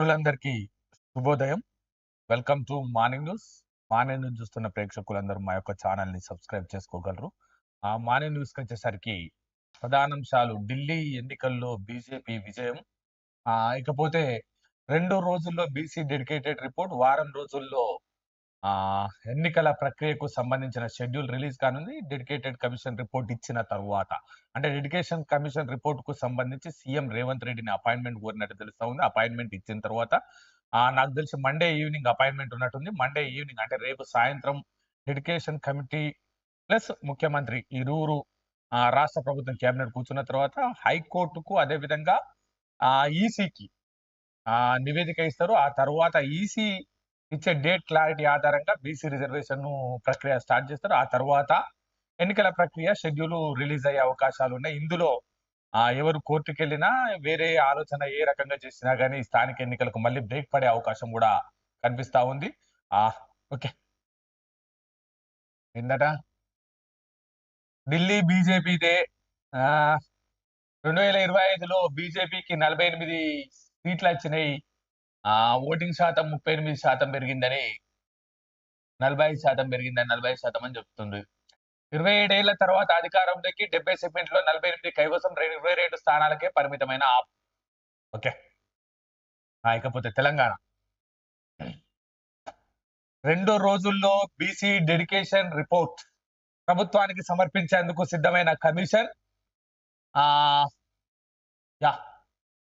ప్రేక్షకులందరికీ శుభోదయం. Welcome to morning news. Morning news చూస్తున్న ప్రేక్షకులందరూ మా యొక్క ఛానల్ని సబ్స్క్రైబ్ చేసుకోగలరు. ఆ మార్నింగ్ న్యూస్కి వచ్చేసరికి ప్రధానాంశాలు. ఢిల్లీ ఎన్నికల్లో బీజేపీ విజయం. ఆ ఇకపోతే రెండు రోజుల్లో బీసీ డెడికేటెడ్ రిపోర్ట్ వారం రోజుల్లో ఎన్నికల ప్రక్రియకు సంబంధించిన షెడ్యూల్ రిలీజ్ కానుంది. డెడికేటెడ్ కమిషన్ రిపోర్ట్ ఇచ్చిన తర్వాత. అంటే డెడికేషన్ కమిషన్ రిపోర్ట్కు సంబంధించి సీఎం రేవంత్ రెడ్డిని అపాయింట్మెంట్ కోరినట్టు తెలుస్తా ఉంది. అపాయింట్మెంట్ ఇచ్చిన తర్వాత నాకు తెలిసి మండే ఈవినింగ్ అపాయింట్మెంట్ ఉన్నట్టుంది. మండే ఈవినింగ్ అంటే రేపు సాయంత్రం డెడికేషన్ కమిటీ ప్లస్ ముఖ్యమంత్రి ఇరువురు ఆ, రాష్ట్ర ప్రభుత్వం కేబినెట్ కూర్చున్న తర్వాత హైకోర్టుకు అదే విధంగా ఈసీకి నివేదిక ఇస్తారు. ఆ తర్వాత ఈసీ ఇచ్చే డేట్ క్లారిటీ ఆధారంగా బీసీ రిజర్వేషన్ ప్రక్రియ స్టార్ట్ చేస్తారు. ఆ తర్వాత ఎన్నికల ప్రక్రియ షెడ్యూల్ రిలీజ్ అయ్యే అవకాశాలు ఉన్నాయి. ఇందులో ఎవరు కోర్టుకు వెళ్ళినా వేరే ఆలోచన ఏ రకంగా చేసినా కానీ స్థానిక ఎన్నికలకు మళ్ళీ బ్రేక్ పడే అవకాశం కూడా కనిపిస్తా ఉంది. ఆ ఓకే. ఏందట? ఢిల్లీ బీజేపీదే రెండు వేల ఇరవై ఐదులో బీజేపీకి నలభై ఎనిమిది సీట్లు వచ్చినాయి ఆ ఓటింగ్ శాతం ముప్పై ఎనిమిది శాతం పెరిగిందని నలభై ఐదు శాతం పెరిగిందని నలభై ఐదు శాతం అని చెప్తుంది. ఇరవై ఏడేళ్ళ తర్వాత అధికారంలోకి డెబ్బై సెగ్మెంట్లో నలభై ఎనిమిది కైవసం రెండు- ఇరవై రెండు స్థానాలకే పరిమితమైన ఆప్ ఓకే. ఇకపోతే తెలంగాణ. రెండో రోజుల్లో బీసీ డెడికేషన్ రిపోర్ట్ ప్రభుత్వానికి సమర్పించేందుకు సిద్ధమైన కమిషన్. ఆ యా.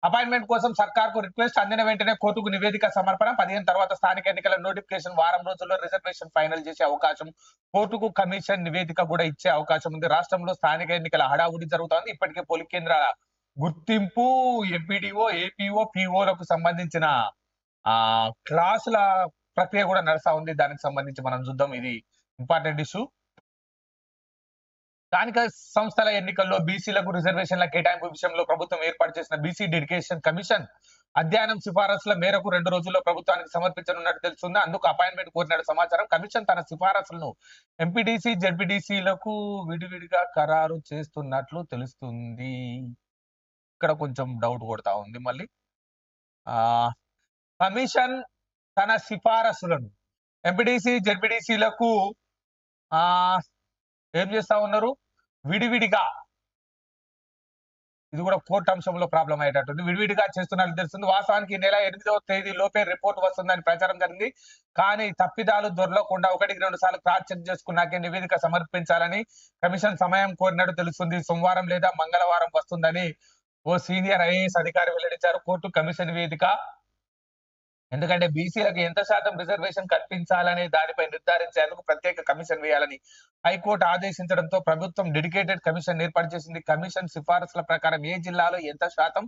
అపాయింట్మెంట్ కోసం సర్కార్కు రిక్వెస్ట్ అందిన వెంటనే కోర్టుకు నివేదిక సమర్పణ. పదిహేను తర్వాత స్థానిక ఎన్నికల నోటిఫికేషన్ వారం రోజుల్లో రిజర్వేషన్ ఫైనల్ చేసే అవకాశం. కోర్టుకు కమిషన్ నివేదిక కూడా ఇచ్చే అవకాశం ఉంది. రాష్ట్రంలో స్థానిక ఎన్నికల హడావుడి జరుగుతోంది. ఇప్పటికే పోలింగ్ కేంద్రాల గుర్తింపు ఎంపీడీఓ ఏపీఓ పిఓలకు సంబంధించిన ఆ క్లాసుల ప్రక్రియ కూడా నడుస్తా ఉంది. దానికి సంబంధించి మనం చూద్దాం. ఇది ఇంపార్టెంట్ ఇష్యూ. స్థానిక సంస్థల ఎన్నికల్లో బీసీలకు రిజర్వేషన్ల కేటాయింపు విషయంలో ప్రభుత్వం ఏర్పాటు చేసిన బీసీ డెడికేషన్ కమిషన్ అధ్యయనం సిఫారసుల మేరకు రెండు రోజుల్లో ప్రభుత్వానికి సమర్పించనున్నట్టు తెలుస్తుంది. అందుకు అపాయింట్మెంట్ కోరినట్టు సమాచారం. కమిషన్ తన సిఫారసులను ఎంపీడీసీ జడ్పీడీసీలకు విడివిడిగా ఖరారు చేస్తున్నట్లు తెలుస్తుంది. ఇక్కడ కొంచెం డౌట్ కొడతా ఉంది మళ్ళీ. ఆ కమిషన్ తన సిఫారసులను ఎంపీడీసీ జడ్పీడీసీలకు ఆ ఏం చేస్తా ఉన్నారు? విడివిడిగా. ఇది కూడా కోర్టు అంశంలో ప్రాబ్లం అయ్యేటట్టుంది. విడివిడిగా చేస్తున్నట్లు తెలుస్తుంది. వాస్తవానికి నెల ఎనిమిదవ తేదీ లోపే రిపోర్ట్ వస్తుందని ప్రచారం జరిగింది. కానీ తప్పిదాలు దొరలకుండా ఒకటికి రెండు సార్లు క్రాస్ చెక్ చేసుకున్నాకే నివేదిక సమర్పించాలని కమిషన్ సమయం కోరినట్టు తెలుస్తుంది. సోమవారం లేదా మంగళవారం వస్తుందని ఓ సీనియర్ ఐఏఎస్ అధికారి వెల్లడించారు. కోర్టు కమిషన్ నివేదిక ఎందుకంటే బీసీలకు ఎంత శాతం రిజర్వేషన్ కల్పించాలనే దానిపై నిర్ధారించేందుకు ప్రత్యేక కమిషన్ వేయాలని హైకోర్టు ఆదేశించడంతో ప్రభుత్వం డెడికేటెడ్ కమిషన్ ఏర్పాటు చేసింది. కమిషన్ సిఫారసుల ప్రకారం ఏ జిల్లాలో ఎంత శాతం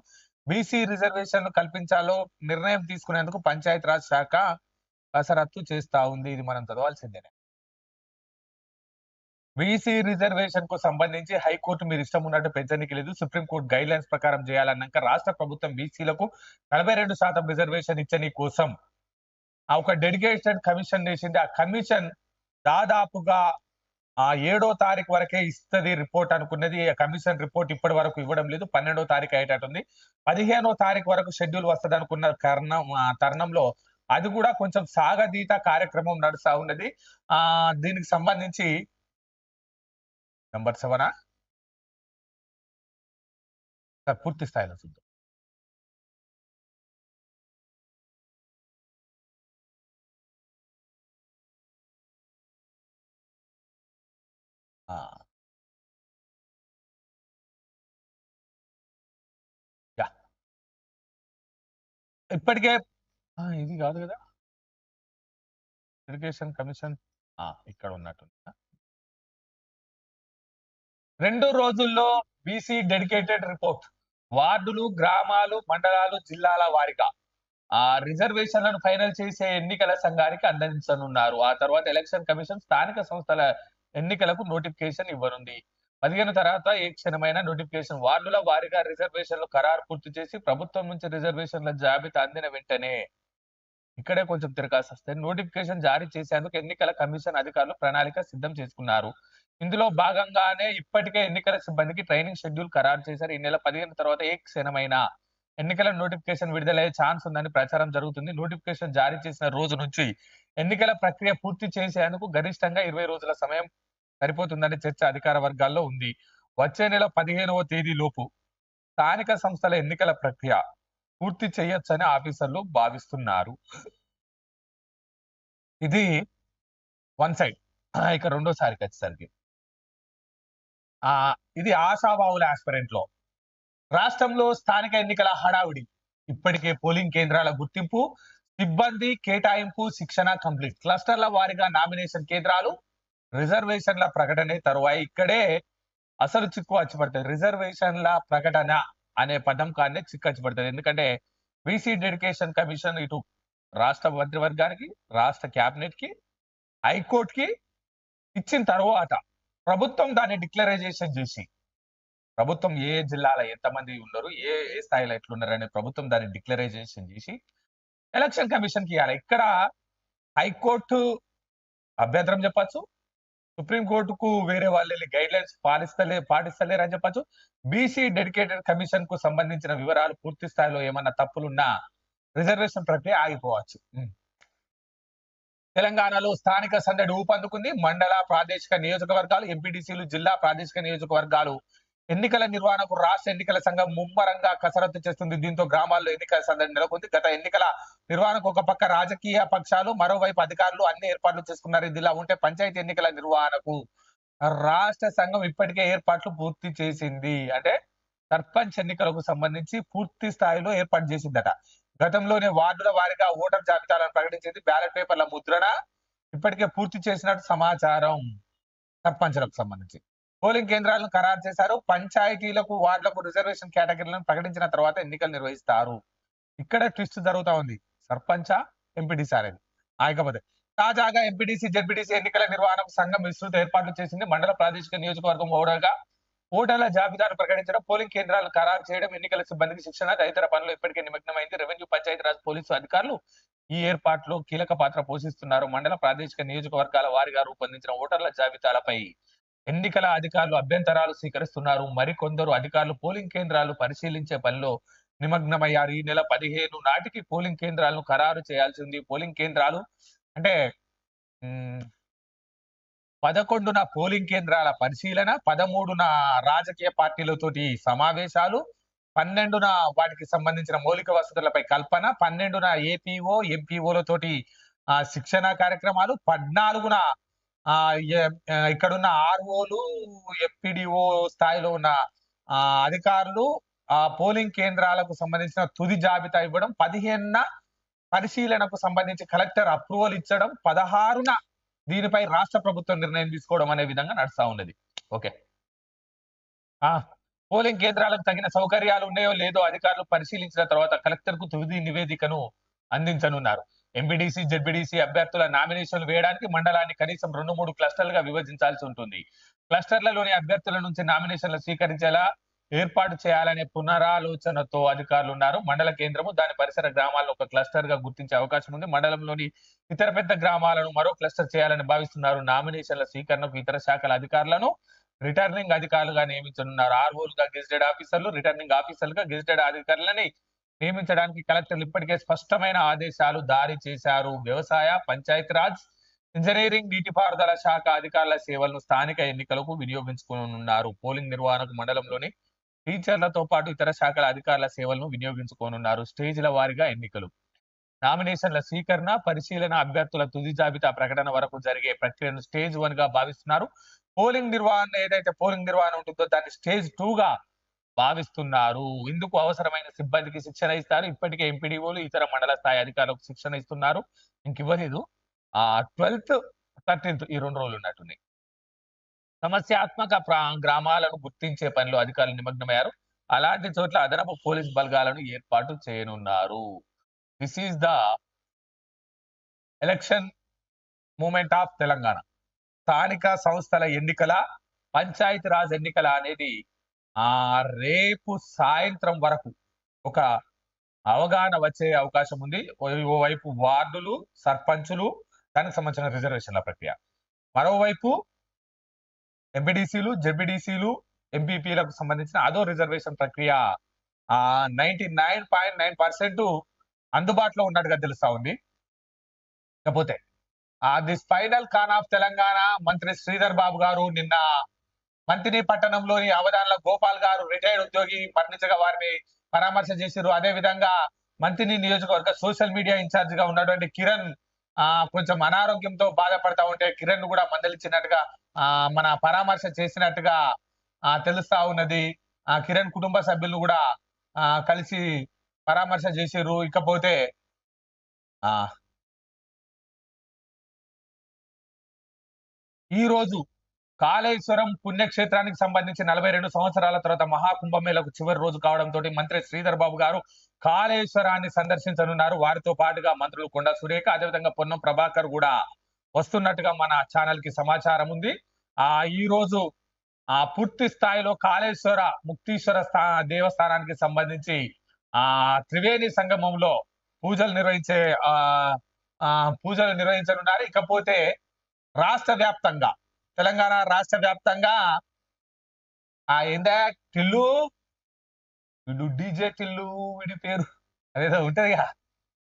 బీసీ రిజర్వేషన్ కల్పించాలో నిర్ణయం తీసుకునేందుకు పంచాయత్ రాజ్ శాఖ కసరత్తు చేస్తా ఉంది. ఇది మనం చదవాల్సిందేనే. బీసీ రిజర్వేషన్కు సంబంధించి హైకోర్టు మీరు ఇష్టం ఉన్నట్టు పెంచడానికి లేదు. సుప్రీంకోర్టు గైడ్ లైన్స్ ప్రకారం చేయాలన్నాక రాష్ట్ర ప్రభుత్వం బీసీలకు నలభై రెండు శాతం రిజర్వేషన్ ఇచ్చని కోసం ఆ ఒక డెడికేటెడ్ కమిషన్ వేసింది. ఆ కమిషన్ దాదాపుగా ఆ ఏడో తారీఖు వరకే ఇస్తుంది రిపోర్ట్ అనుకున్నది. ఆ కమిషన్ రిపోర్ట్ ఇప్పటి వరకు ఇవ్వడం లేదు. పన్నెండో తారీఖు అయ్యేటట్టుంది పదిహేనో తారీఖు వరకు షెడ్యూల్ వస్తుంది అనుకున్న కర్ణం ఆ తరుణంలో అది కూడా కొంచెం సాగదీత కార్యక్రమం నడుస్తా ఉన్నది. ఆ దీనికి సంబంధించి నెంబర్ సెవెనా? సార్ పూర్తి స్థాయిలో చూద్దాం. ఇప్పటికే ఇది కాదు కదా? ఎడ్యుకేషన్ కమిషన్ ఇక్కడ ఉన్నట్టుంది. రెండు రోజుల్లో బీసీ డెడికేటెడ్ రిపోర్ట్. వార్డులు గ్రామాలు మండలాలు జిల్లాల వారిగా. ఆ రిజర్వేషన్లను ఫైనల్ చేసే ఎన్నికల సంఘానికి అందించనున్నారు. ఆ తర్వాత ఎలక్షన్ కమిషన్ స్థానిక సంస్థల ఎన్నికలకు నోటిఫికేషన్ ఇవ్వనుంది. పదిహేను తర్వాత ఏ క్షణమైన నోటిఫికేషన్ వార్డుల వారిగా రిజర్వేషన్లు ఖరారు పూర్తి చేసి ప్రభుత్వం నుంచి రిజర్వేషన్ల జాబితా అందిన వెంటనే ఇక్కడే కొంచెం తిరగాల్సి వస్తే నోటిఫికేషన్ జారీ చేసేందుకు ఎన్నికల కమిషన్ అధికారులు ప్రణాళిక సిద్ధం చేసుకున్నారు. ఇందులో భాగంగానే ఇప్పటికే ఎన్నికల సిబ్బందికి ట్రైనింగ్ షెడ్యూల్ ఖరారు చేశారు. ఈ నెల పదిహేను తర్వాత ఏ క్షణమైన ఎన్నికల నోటిఫికేషన్ విడుదలయ్యే ఛాన్స్ ఉందని ప్రచారం జరుగుతుంది. నోటిఫికేషన్ జారీ చేసిన రోజు నుంచి ఎన్నికల ప్రక్రియ పూర్తి చేసేందుకు గరిష్టంగా ఇరవై రోజుల సమయం సరిపోతుందనే చర్చ అధికార వర్గాల్లో ఉంది. వచ్చే నెల పదిహేనవ తేదీ లోపు స్థానిక సంస్థల ఎన్నికల ప్రక్రియ పూర్తి చేయొచ్చని ఆఫీసర్లు భావిస్తున్నారు. ఇది వన్ సైడ్. ఇక రెండోసారికి వచ్చేసరికి ఇది ఆశాబాహుల ఆస్పిరెంట్లో. రాష్ట్రంలో స్థానిక ఎన్నికల హడావిడి. ఇప్పటికే పోలింగ్ కేంద్రాల గుర్తింపు సిబ్బంది కేటాయింపు శిక్షణ కంప్లీట్. క్లస్టర్ల వారీగా నామినేషన్ కేంద్రాలు రిజర్వేషన్ల ప్రకటన తరువాయి. ఇక్కడే అసలు చిక్కు వచ్చిపడతాయి రిజర్వేషన్ల ప్రకటన అనే పదం కానీ చిక్కు వచ్చి పడుతుంది ఎందుకంటే బీసీ డెడికేషన్ కమిషన్ ఇటు రాష్ట్ర మంత్రివర్గానికి రాష్ట్ర క్యాబినెట్కి హైకోర్టుకి ఇచ్చిన తర్వాత ప్రభుత్వం దాన్ని డిక్లరైజేషన్ చేసి ప్రభుత్వం ఏ జిల్లాలో ఎంతమంది ఉన్నారు ఏ ఏ స్థాయిలో ఎట్లున్నారు అనే ప్రభుత్వం దాన్ని డిక్లరైజేషన్ చేసి ఎలక్షన్ కమిషన్కి ఇవ్వాలి ఇక్కడ హైకోర్టు అభ్యంతరం చెప్పచ్చు సుప్రీం కోర్టుకు వేరే వాళ్ళు గైడ్ లైన్స్ పాటిస్తలే పాటిస్తలేరు అని చెప్పచ్చు. బీసీ డెడికేటెడ్ కమిషన్కు సంబంధించిన వివరాలు పూర్తి స్థాయిలో ఏమన్నా తప్పులున్నా రిజర్వేషన్ ప్రక్రియ ఆగిపోవచ్చు. తెలంగాణలో స్థానిక సందడి ఊపందుకుంది. మండల ప్రాదేశిక నియోజకవర్గాలు ఎంపీటీసీలు జిల్లా ప్రాదేశిక నియోజకవర్గాలు. ఎన్నికల నిర్వహణకు రాష్ట్ర ఎన్నికల సంఘం ముమ్మరంగా కసరత్తు చేస్తుంది. దీంతో గ్రామాల్లో ఎన్నికల సందడి నెలకొంది. గత ఎన్నికల నిర్వహణకు ఒక పక్క రాజకీయ పక్షాలు మరోవైపు అధికారులు అన్ని ఏర్పాట్లు చేసుకున్నారు. ఇదిలా ఉంటే పంచాయతీ ఎన్నికల నిర్వహణకు రాష్ట్ర సంఘం ఇప్పటికే ఏర్పాట్లు పూర్తి చేసింది. అంటే సర్పంచ్ ఎన్నికలకు సంబంధించి పూర్తి స్థాయిలో ఏర్పాటు చేసిందట. గతంలోనే వార్డుల వారిగా ఓటర్ జాబితాలను ప్రకటించింది బ్యాలెట్ పేపర్ల ముద్రణ. ఇప్పటికే పూర్తి చేసినట్టు సమాచారం. సర్పంచులకు సంబంధించి. పోలింగ్ కేంద్రాలను ఖరారు చేశారు. పంచాయతీలకు వార్డులకు రిజర్వేషన్ కేటగిరీలను ప్రకటించిన తర్వాత ఎన్నికలు నిర్వహిస్తారు. ఇక్కడ ట్విస్ట్ జరుగుతా ఉంది. సర్పంచ ఎంపీడీసీ అనేది. ఆయకపోతే తాజాగా ఎంపీడీసీ జెడ్పీటీసీ ఎన్నికల నిర్వహణకు సంఘం విస్తృత ఏర్పాట్లు చేసింది. మండల ప్రాదేశిక నియోజకవర్గం ఓడగా ఓటర్ల జాబితాను ప్రకటించడం పోలింగ్ కేంద్రాలు ఖరారు చేయడం ఎన్నికల సిబ్బందికి శిక్షణ తదితర పనులు ఇప్పటికే నిమగ్నమైంది. రెవెన్యూ పంచాయతీరాజ్ పోలీసు అధికారులు ఈ ఏర్పాట్లో కీలక పాత్ర పోషిస్తున్నారు. మండల ప్రాదేశిక నియోజకవర్గాల వారిగా రూపొందించిన ఓటర్ల జాబితాలపై ఎన్నికల అధికారులు అభ్యంతరాలు స్వీకరిస్తున్నారు. మరికొందరు అధికారులు పోలింగ్ కేంద్రాలు పరిశీలించే పనిలో నిమగ్నమయ్యారు. ఈ నెల పదిహేను నాటికి పోలింగ్ కేంద్రాలను ఖరారు చేయాల్సి ఉంది పోలింగ్ కేంద్రాలు అంటే పదకొండున పోలింగ్ కేంద్రాల పరిశీలన పదమూడున రాజకీయ పార్టీలతోటి సమావేశాలు పన్నెండున వాటికి సంబంధించిన మౌలిక వసతులపై కల్పన పన్నెండున ఏపీఓ ఎంపీఓలతోటి ఆ, శిక్షణ కార్యక్రమాలు పద్నాలుగున ఆ ఇక్కడున్న ఆర్ఓలు ఎఫ్పిడిఓ స్థాయిలో ఉన్న ఆ, అధికారులు ఆ పోలింగ్ కేంద్రాలకు సంబంధించిన తుది జాబితా ఇవ్వడం పదిహేనున పరిశీలనకు సంబంధించి కలెక్టర్ అప్రూవల్ ఇచ్చడం పదహారున దీనిపై రాష్ట్ర ప్రభుత్వం నిర్ణయం తీసుకోవడం అనే విధంగా నడుస్తా ఉన్నది. ఓకే. ఆ పోలింగ్ కేంద్రాలకు తగిన సౌకర్యాలు ఉన్నాయో లేదో అధికారులు పరిశీలించిన తర్వాత కలెక్టర్కు తుది నివేదికను అందించనున్నారు. ఎంపీడీసీ జెడ్పీడీసీ అభ్యర్థుల నామినేషన్లు వేయడానికి మండలాన్ని కనీసం రెండు మూడు క్లస్టర్లుగా విభజించాల్సి ఉంటుంది. క్లస్టర్లలోని అభ్యర్థుల నుంచి నామినేషన్లు స్వీకరించేలా ఏర్పాటు చేయాలనే పునరాలోచనతో అధికారులు ఉన్నారు మండల కేంద్రము దాని పరిసర గ్రామాల్లో ఒక క్లస్టర్గా గుర్తించే అవకాశం ఉంది. మండలంలోని ఇతర పెద్ద గ్రామాలను మరో క్లస్టర్ చేయాలని భావిస్తున్నారు. నామినేషన్ల స్వీకరణకు ఇతర శాఖల అధికారులను రిటర్నింగ్ అధికారులుగా నియమించనున్నారు. ఆర్ఓలుగా గెజిటెడ్ ఆఫీసర్లు రిటర్నింగ్ ఆఫీసర్లుగా గెజిటెడ్ అధికారులని నియమించడానికి కలెక్టర్లు ఇప్పటికే స్పష్టమైన ఆదేశాలు జారీ చేశారు. వ్యవసాయ పంచాయతీరాజ్ ఇంజనీరింగ్ నీటిపారుదల శాఖ అధికారుల సేవలను స్థానిక ఎన్నికలకు వినియోగించుకోనున్నారు. పోలింగ్ నిర్వహణకు మండలంలోని టీచర్లతో పాటు ఇతర శాఖల అధికారుల సేవలను వినియోగించుకోనున్నారు స్టేజ్ల వారీగా ఎన్నికలు. నామినేషన్ల స్వీకరణ పరిశీలన అభ్యర్థుల తుది జాబితా ప్రకటన వరకు జరిగే ప్రక్రియను స్టేజ్ వన్గా భావిస్తున్నారు. పోలింగ్ నిర్వహణ ఏదైతే పోలింగ్ నిర్వహణ ఉంటుందో దాన్ని స్టేజ్ టూ గా భావిస్తున్నారు. ఇందుకు అవసరమైన సిబ్బందికి శిక్షణ ఇస్తారు. ఇప్పటికే ఎంపీడీఓలు ఇతర మండల స్థాయి అధికారులకు శిక్షణ ఇస్తున్నారు. ఇంక ఇవ్వలేదు. ఆ ట్వెల్త్ థర్టీన్త్ ఈ రెండు రోజులు ఉన్నట్టున్నాయి. సమస్యాత్మక గ్రామాలను గుర్తించే పనిలో అధికారులు నిమగ్నమయ్యారు. అలాంటి చోట్ల అదనపు పోలీస్ బలగాలను ఏర్పాటు చేయనున్నారు. This is the election moment of Telangana. స్థానిక సంస్థల ఎన్నికల పంచాయతీ రాజ్ ఎన్నికల అనేది ఆ రేపు సాయంత్రం వరకు ఒక అవగాహన వచ్చే అవకాశం ఉంది. ఓవైపు వార్డులు సర్పంచులు దానికి సంబంధించిన రిజర్వేషన్ల ప్రక్రియ. మరోవైపు ఎంపీడీసీలు జెడ్పీడీసీలు ఎంపీపీలకు సంబంధించిన అదో రిజర్వేషన్ ప్రక్రియ. Ninety nine point nine percent అందుబాటులో ఉన్నట్టుగా తెలుస్తా ఉంది. కాకపోతే ది దిస్ ఫైనల్ ఖాన్ ఆఫ్ తెలంగాణ మంత్రి శ్రీధర్ బాబు గారు నిన్న మంత్రిని పట్టణంలోని అవధానుల గోపాల్ గారు రిటైర్డ్ ఉద్యోగి మరణించగా వారిని పరామర్శ చేశారు అదే విధంగా మంత్రిని నియోజకవర్గ సోషల్ మీడియా ఇన్ఛార్జ్గా ఉన్నటువంటి కిరణ్ ఆ కొంచెం అనారోగ్యంతో బాధపడతా ఉంటే కిరణ్ కూడా మందలిచ్చినట్టుగా మన పరామర్శ చేసినట్టుగా ఆ తెలుస్తా ఉన్నది. ఆ కిరణ్ కుటుంబ సభ్యులు కూడా ఆ కలిసి పరామర్శ చేశారు ఇకపోతే ఆ ఈ రోజు కాళేశ్వరం పుణ్యక్షేత్రానికి సంబంధించి నలభై రెండు సంవత్సరాల తర్వాత మహాకుంభమేళకు చివరి రోజు కావడంతో మంత్రి శ్రీధర్ బాబు గారు కాళేశ్వరాన్ని సందర్శించనున్నారు. వారితో పాటుగా మంత్రులు కొండా సురేఖ అదేవిధంగా పొన్నం ప్రభాకర్ కూడా వస్తున్నట్టుగా మన ఛానల్కి సమాచారం ఉంది. ఆ ఈ రోజు ఆ పూర్తి స్థాయిలో కాళేశ్వర ముక్తీశ్వర స్థా దేవస్థానానికి సంబంధించి ఆ త్రివేణి సంగమంలో పూజలు నిర్వహించే ఆ పూజలు నిర్వహించనున్నారు. ఇకపోతే రాష్ట్ర వ్యాప్తంగా తెలంగాణ రాష్ట్ర వ్యాప్తంగా ఆ ఏందా? టిల్లు? వీడు డీజే టిల్లు వీడి పేరు. అదేదో ఉంటదిగా.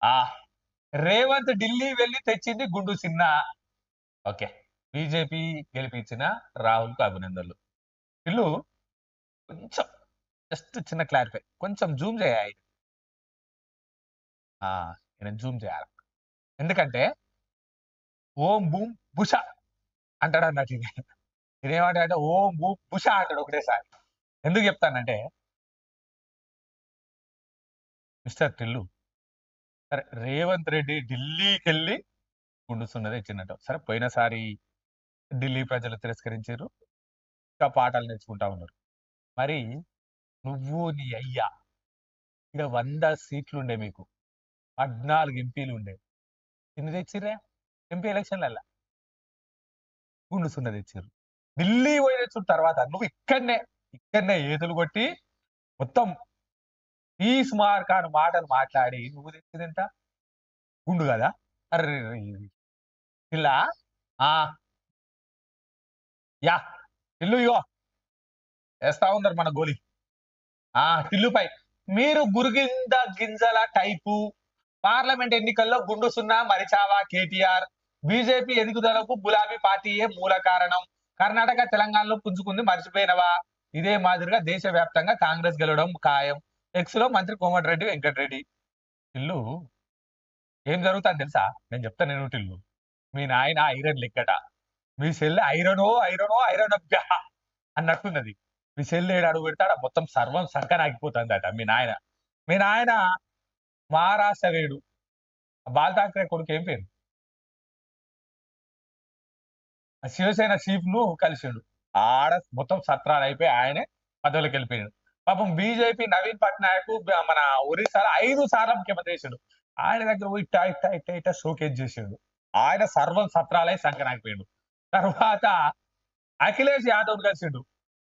ఆ రేవంత్ ఢిల్లీ వెళ్ళి తెచ్చింది గుండు సిన్న ఓకే. బీజేపీ గెలిపించిన రాహుల్కు అభినందనలు. టిల్లు కొంచెం జస్ట్ చిన్న క్లారిఫై కొంచెం జూమ్ చేయాలి. నేను జూమ్ చేయాలి? ఎందుకంటే ఓం బూమ్ బుష అంటాడు అన్నట్టు ఇది. ఇదేమంటాడంటే ఓం బూమ్ బుష అంటాడు ఒకటేసారి. ఎందుకు చెప్తానంటే మిస్టర్ టిల్లు సరే రేవంత్ రెడ్డి ఢిల్లీకి వెళ్ళి గుండుస్తున్నది ఇచ్చినట్టు సరే పోయినసారి ఢిల్లీ ప్రజలు తిరస్కరించారు. ఇంకా పాఠాలు నేర్చుకుంటా ఉన్నారు. మరి నువ్వు నీ అయ్యా ఇక్కడ వంద సీట్లు ఉండే మీకు. పద్నాలుగు ఎంపీలు ఉండే. ఎన్ని తెచ్చిర్రే? ఎంపీ ఎలక్షన్లల్లా. గుండు తెచ్చారు ఢిల్లీ పోయి తెచ్చిన తర్వాత నువ్వు ఇక్కడనే ఇక్కడనే ఏదులు కొట్టి మొత్తం ఈ స్మార్క్ అని మాటలు మాట్లాడి నువ్వు తెచ్చింది ఎంత? గుండు కదా? అర్రే ఇలా. ఆ. యా. ఇల్లు ఇగో. వేస్తా ఉన్నారు మన గోలి ఆ టిల్లుపై మీరు గురుగింద గింజల టైపు. పార్లమెంట్ ఎన్నికల్లో గుండు సున్నా మరిచావా కేటీఆర్. బీజేపీ ఎదుగుదలకు గులాబీ పార్టీయే మూల కారణం. కర్ణాటక తెలంగాణలో పుంజుకుంది మర్చిపోయినవా? ఇదే మాదిరిగా దేశవ్యాప్తంగా కాంగ్రెస్ గెలవడం ఖాయం. ఎక్స్లో మంత్రి కోమటిరెడ్డి వెంకటరెడ్డి. ఇల్లు ఏం జరుగుతుంది తెలుసా? నేను చెప్తా నేను టిల్లు. మీ నాయన ఐరన్ లెక్కట. మీ సెల్ ఐరనో ఐరనో ఐరన్ అబ్బా అన్నట్టున్నది. మీ సెల్ ఏడు అడుగు పెడతాడ మొత్తం సర్వం సంకనాగిపోతుంది ఆగిపోతుందట మీ నాయన. మీ నాయన మహారాష్ట్ర వేడు బాల్ ఠాక్రే కొడుకు ఏం పేరు? శివసేన చీఫ్ను కలిసిండు. ఆడ మొత్తం సత్రాలు అయిపోయి ఆయనే పదవులకు వెళ్ళిపోయాడు. పాపం బీజేపీ నవీన్ పట్నాయక్ మన ఒరిస్సాలో ఐదు సార్లు ముఖ్యమంత్రి చేసాడు. ఆయన దగ్గర పోయి ఇట్టా ఇట్టా ఇట్టా ఇట్టా షోకేజ్ చేసాడు. ఆయన సర్వం సత్రాలై సంకనాగిపోయాడు తర్వాత అఖిలేష్ యాదవ్ కలిసిండు.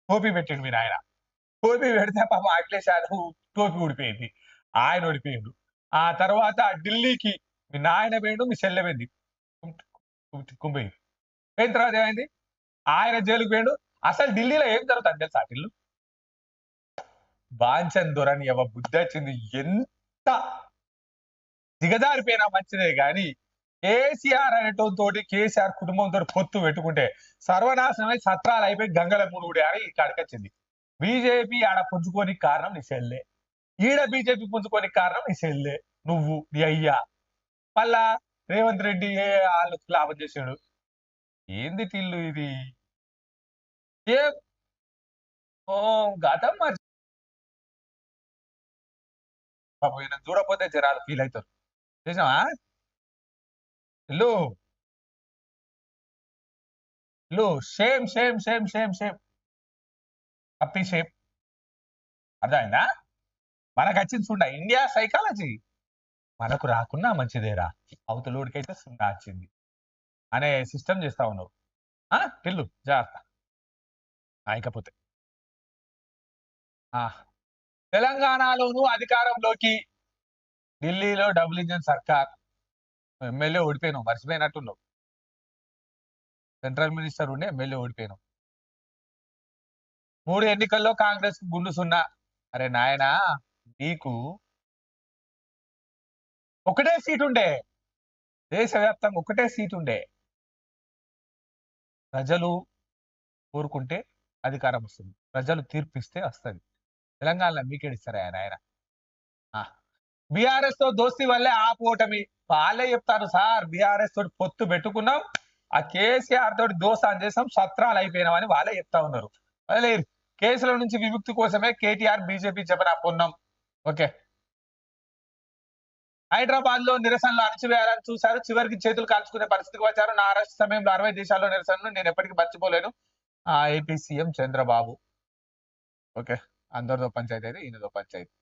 టోపీ పెట్టిండు మీరు ఆయన. టోపీ పెడితే పాప అఖిలేష్ యాదవ్ టోపీ ఊడిపోయింది. ఆయన ఓడిపోయిండు ఆ తర్వాత ఢిల్లీకి మీ నాయన పోయిండు మీ చెల్లె పోయింది. కుంభి పోయిన తర్వాత ఏమైంది? ఆయన జైలుకు పోయిండు. అసలు ఢిల్లీలో ఏం జరుగుతుంది తెలుసా ఢిల్లు బాంచన్ దొరని ఎవ బుద్ధి వచ్చింది? ఎంత దిగజారిపోయినా మంచిదే కానీ కేసీఆర్ అనేటోతోటి కేసీఆర్ కుటుంబంతో పొత్తు పెట్టుకుంటే సర్వనాశనమై సత్రాలు అయిపోయి గంగల మునుగుడి అని ఇక్కడికి వచ్చింది. బీజేపీ ఆడ పుంజుకోని కారణం నీ సెల్లే ఈడ బీజేపీ పుంజుకోని కారణం నీ సెల్లే నువ్వు నీ అయ్యా. మళ్ళా రేవంత్ రెడ్డి ఏ లాభం చేసాడు ఏంది టిల్లు ఇది? ఏ? ఓ గతం మరి పాపం చూడకపోతే జనాలు ఫీల్ అవుతారు. చూసావా ఇల్లు ఇల్లు same same same same same అప్పి సేమ్ అర్థమైందా? మనకు వచ్చింది చూడ ఇండియా సైకాలజీ మనకు రాకున్నా మంచిదేరా. అవతలోడికైతే సున్నా వచ్చింది. అనే సిస్టమ్ చేస్తా ఉన్నావు. ఆ? పిల్లు జాగ్రత్త. ఆయకపోతే ఆ, తెలంగాణలోను అధికారంలోకి ఢిల్లీలో డబుల్ ఇంజన్ సర్కార్. ఎమ్మెల్యే ఓడిపోయినావు మర్చిపోయినట్టున్నావు. సెంట్రల్ మినిస్టర్ ఉండే ఎమ్మెల్యే ఓడిపోయినావు. మూడు ఎన్నికల్లో కాంగ్రెస్ గుండు సున్నా. అరే నాయనా మీకు ఒకటే సీట్ ఉండే. దేశవ్యాప్తంగా ఒకటే సీట్ ఉండే. ప్రజలు కోరుకుంటే అధికారం వస్తుంది. ప్రజలు తీర్పిస్తే వస్తుంది. తెలంగాణలో మీకేడిస్తారు ఆయన ఆయన బీఆర్ఎస్తో దోస్తి వల్లే ఆ ఓటమి వాళ్ళే చెప్తారు సార్ బీఆర్ఎస్ తోటి పొత్తు పెట్టుకున్నాం. ఆ కేసీఆర్ తోటి దోస్తాం చేసాం సత్రాలు అయిపోయినాం అని వాళ్ళే చెప్తా ఉన్నారు. లేదు కేసుల నుంచి విముక్తి కోసమే కేటీఆర్ బీజేపీ చెప్పిన పొన్నాం. ఓకే. హైదరాబాద్లో నిరసనలు అణచివేయాలని చూశారు. చివరికి చేతులు కాల్చుకునే పరిస్థితికి వచ్చారు. నా అరెస్ట్ సమయంలో అరవై దేశాల్లో నిరసనలు. నేను ఎప్పటికీ మర్చిపోలేను. AP CM Chandrababu. ఓకే. అందరితో పంచాయతీ అయితే ఈయనతో పంచాయతీ.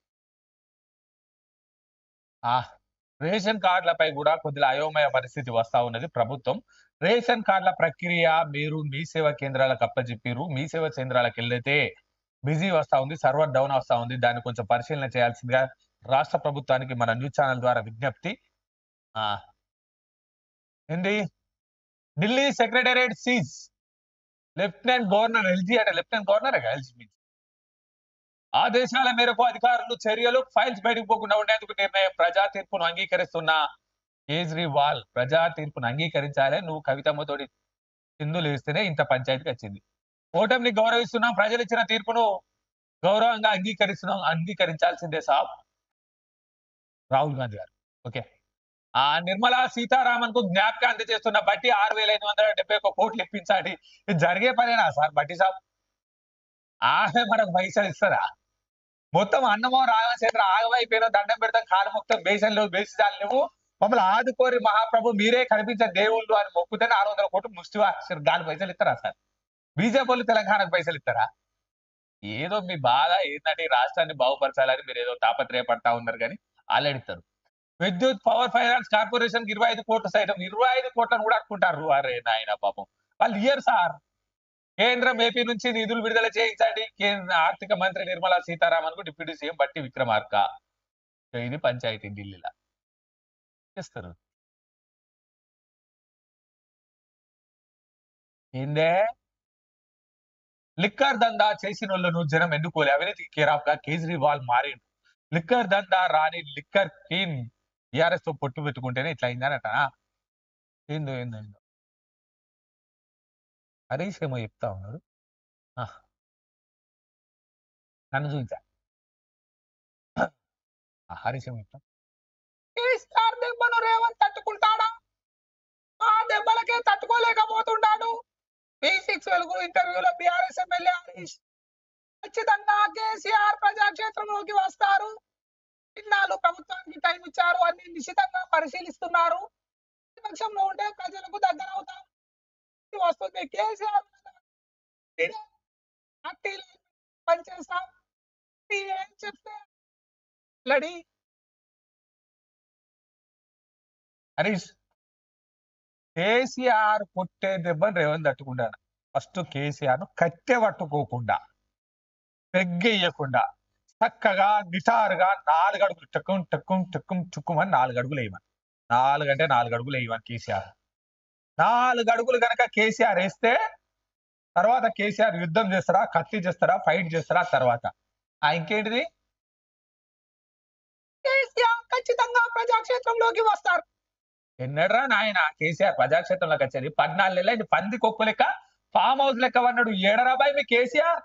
ఆ రేషన్ కార్డులపై కూడా కొద్దిగా అయోమయ పరిస్థితి వస్తా ఉన్నది ప్రభుత్వం. రేషన్ కార్డుల ప్రక్రియ మీరు మీ సేవా కేంద్రాలకు అప్పచెప్పారు మీ సేవా కేంద్రాలకు వెళ్ళితే బిజీ వస్తా ఉంది సర్వర్ డౌన్ వస్తా ఉంది. దాన్ని కొంచెం పరిశీలన చేయాల్సిందిగా రాష్ట్ర ప్రభుత్వానికి మన న్యూస్ ఛానల్ ద్వారా విజ్ఞప్తి. ఆ ఏంది? Delhi secretariat seize. Lieutenant governor LG అంటే లెఫ్టినెంట్ గవర్నర్ ఎల్జీ ఆదేశాల మేరకు అధికారులు చర్యలు ఫైల్స్ బయటకు పోకుండా ఉండేందుకు నిర్ణయం ప్రజా తీర్పును అంగీకరిస్తున్న కేజ్రీవాల్. ప్రజా తీర్పును అంగీకరించాలి నువ్వు కవితమ్మతోటి సింధులు వేస్తేనే ఇంత పంచాయతీకి వచ్చింది. ఓటమిని గౌరవిస్తున్నాం ప్రజలు ఇచ్చిన తీర్పును గౌరవంగా అంగీకరిస్తున్నాం అంగీకరించాల్సిందే సాబ్. రాహుల్ గాంధీ గారు. ఓకే. ఆ నిర్మలా సీతారామన్కు జ్ఞాపకం అందజేస్తున్న బట్టి ఆరు వేల ఐదు వందల డెబ్బై ఒక కోట్లు ఇప్పించాలి. ఇది జరిగే పనేనా సార్ బట్టి సాబ్? ఆమె మనకు పైసలు ఇస్తారా? మొత్తం అన్నమో రామచంద్ర ఆగమైపోయిన దండం పెడతాం కాలు మొత్తం బేసన్లు బేసిదాలు నువ్వు మమ్మల్ని ఆదుకోరి మహాప్రభు మీరే కనిపించే దేవుళ్ళు అని మొక్కుతే నాలుగు వందల కోట్లు ముష్టి దాని పైసలు ఇస్తారా సార్? బీజేపీలు తెలంగాణకు పైసలు ఇస్తారా? ఏదో మీ బాధ ఏంటంటే ఈ రాష్ట్రాన్ని బాగుపరచాలని మీరు ఏదో తాపత్రయపడతా ఉన్నారు కానీ ఆలడిస్తారు విద్యుత్ పవర్ ఫైనాన్స్ కార్పొరేషన్ ఇరవై ఐదు కోట్ల సైతం ఇరవై ఐదు కోట్లను కూడా అనుకుంటారు అరే నాయన పాపం. వాళ్ళు ఇయర్ సార్. కేంద్రం ఏపీ నుంచి నిధులు విడుదల చేయించండి. కేంద్ర ఆర్థిక మంత్రి నిర్మలా సీతారామన్కు డిప్యూటీ సీఎం బట్టి విక్రమార్క. ఇది పంచాయతీ ఢిల్లీలో. చేస్తారు. ఏందే? లిక్కర్ దందా చేసిన వాళ్ళను జనం ఎన్నుకోలే. అవినీతి కేరాఫ్గా కేజ్రీవాల్ మారిండు. లిక్కర్ దందా రాని లిక్కర్ క్వీన్ టిఆర్ఎస్తో పొట్టు పెట్టుకుంటేనే ఇట్లా అయిందని ఏందో ఏందో ఏందో. హరీష్ ఏమో చెప్తా ఉన్నాడు. నన్ను చూపించా హరీష్ ఏమో చెప్తా? కేసీఆర్ దెబ్బను రేవంత్ తట్టుకుంటాడా? ఆ దెబ్బలకే తట్టుకోలేకపోతున్నాడు బి సిక్స్ వెలుగు ఇంటర్వ్యూలో బీఆర్ఎస్ ఎమ్మెల్యే హరీష్. ఖచ్చితంగా కేసీఆర్ ప్రజాక్షేత్రంలోకి వస్తారు. ఇన్నాళ్ళు ప్రభుత్వానికి టైం ఇచ్చారు. అన్ని నిశ్చితంగా పరిశీలిస్తున్నారు. ప్రతిపక్షంలో ఉంటే ప్రజలకు దగ్గర అవుతారు వస్తుంది. కేసీఆర్ పనిచేస్తాం. ఏం చెప్తే లడి. హరీష్ కేసీఆర్ కొట్టే దెబ్బని రేవంత్ తట్టుకుంటాను ఫస్ట్ కేసీఆర్ను కట్టె పట్టుకోకుండా పెగ్గేయకుండా చక్కగా నిటారుగా నాలుగు అడుగులు టక్కుం టక్కుం టక్కుం చుక్కుమని నాలుగు అడుగులు వేయమని. నాలుగు అంటే నాలుగు అడుగులు వేయమని కేసీఆర్. నాలుగు అడుగులు కనుక కేసీఆర్ వేస్తే తర్వాత కేసీఆర్ యుద్ధం చేస్తారా కత్తి చేస్తారా ఫైట్ చేస్తారా తర్వాత? ఆ ఇంకేంటిది? కేసీఆర్ ఖచ్చితంగా ప్రజాక్షేత్రంలోకి వస్తారు. ఎన్నడరా నాయన కేసీఆర్ ప్రజాక్షేత్రంలోకి వచ్చేది పద్నాలుగు నెలలు అయింది. పంది కొక్కు లెక్క ఫామ్ హౌస్ లెక్క అన్నాడు ఏడరా బాయ్ మీ కేసీఆర్?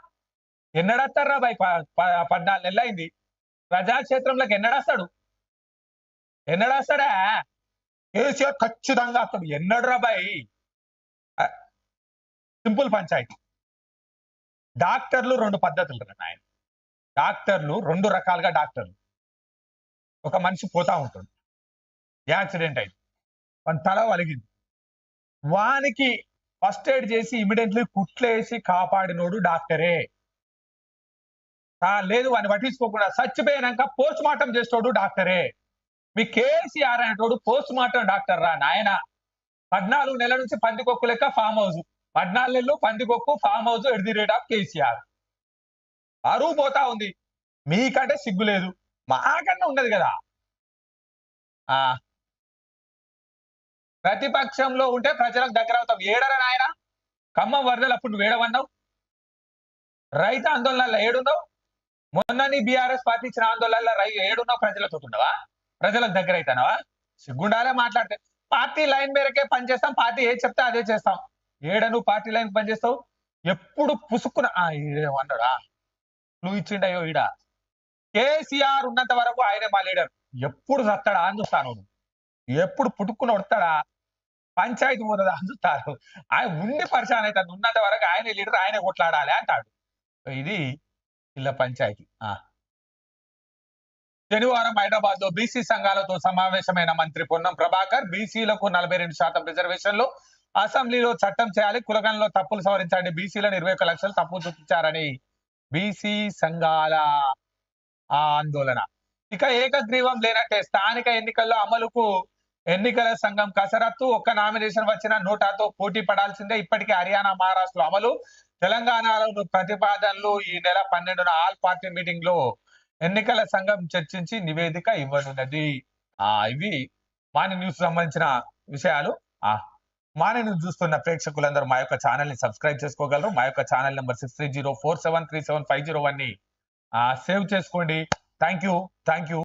ఎన్నడస్తారా బాయ్ ప- ప- పద్నాలుగు నెలలు అయింది. ప్రజాక్షేత్రంలోకి ఎన్నడస్తాడు? ఎన్నడస్తాడా? కేసీఆర్ ఖచ్చితంగా వస్తాడు ఎన్నడురా బాయ్? సింపుల్ పంచాయతీ. డాక్టర్లు రెండు పద్ధతులు రా ఆయన డాక్టర్లు రెండు రకాలుగా డాక్టర్లు. ఒక మనిషి పోతా ఉంటుంది యాక్సిడెంట్ అయింది. వాని తల వలిగింది. వానికి ఫస్ట్ ఎయిడ్ చేసి ఇమీడియట్లీ కుట్లేసి కాపాడినోడు డాక్టరే. లేదు వాడిని పట్టించుకోకుండా చచ్చిపోయినాక పోస్ట్ మార్టం చేసేటోడు డాక్టరే. మీ కేసీఆర్ అనేటోడు పోస్ట్ మార్టం డాక్టర్ రా నాయన. పద్నాలుగు నెలల నుంచి పందికొక్కు లెక్క ఫామ్ హౌస్. పద్నాలుగు నెలలు పందికొక్కు farm house at the rate of KCR? అరువు పోతా ఉంది. మీకంటే సిగ్గు లేదు. మాకన్నా ఉండదు కదా. ఆ. ప్రతిపక్షంలో ఉంటే ప్రజలకు దగ్గర అవుతాం. ఏడరా నాయన? ఖమ్మం వరదలు అప్పుడు నువ్వు ఏడవన్నావు? రైతు ఆందోళనలో ఏడున్నావు? మొన్న బీఆర్ఎస్ పార్టీ ఇచ్చిన ఆందోళనలో రై ఏడున్నావు ప్రజలతో ఉండవా? ప్రజలకు దగ్గర అవుతానవా సిగ్గుండాలే మాట్లాడితే పార్టీ లైన్ మేరకే పనిచేస్తాం పార్టీ ఏ చెప్తే అదే చేస్తాం. ఏడ నువ్వు పార్టీ లైన్ పనిచేస్తావు? ఎప్పుడు పుసుక్కున అన్నాడా? నువ్వు ఇచ్చిండయో ఈడ? కేసీఆర్ ఉన్నంత వరకు ఆయనే మా లీడర్. ఎప్పుడు చస్తాడా అని చూస్తాను ఎప్పుడు పుట్టుకుని వడతాడా పంచాయతీ పోతుందా అని చూస్తారు ఆయన ఉండి పరిచయం అవుతాడు ఉన్నంత వరకు ఆయన లీడర్ ఆయనే కొట్లాడాలి అంటాడు. ఇది ఇలా పంచాయతీ. శనివారం హైదరాబాద్లో బీసీ సంఘాలతో సమావేశమైన మంత్రి పొన్నం ప్రభాకర్ బీసీలకు నలభై రెండు శాతం రిజర్వేషన్లు అసెంబ్లీలో చట్టం చేయాలి కులగంలో తప్పులు సవరించండి బీసీలను ఇరవై ఒక్క లక్షలు తప్పులు చూపించారని బీసీ సంఘాల ఆందోళన. ఇక ఏకగ్రీవం లేనట్టే స్థానిక ఎన్నికల్లో అమలుకు ఎన్నికల సంఘం కసరత్తు ఒక్క నామినేషన్ వచ్చిన నోటాతో పోటీ పడాల్సిందే. ఇప్పటికే హర్యానా మహారాష్ట్రలో అమలు. తెలంగాణలో ప్రతిపాదనలు ఈ నెల పన్నెండున ఆల్ పార్టీ మీటింగ్లో ఎన్నికల సంఘం చర్చించి నివేదిక ఇవ్వనున్నది. ఆ ఇవి మాని న్యూస్ సంబంధించిన విషయాలు. ఆ మాని న్యూస్ చూస్తున్న ప్రేక్షకులందరూ మా యొక్క ఛానల్ని సబ్స్క్రైబ్ చేసుకోగలరు. మా యొక్క channel number six three zero four seven three seven five zero వన్ని సేవ్ చేసుకోండి. Thank you thank you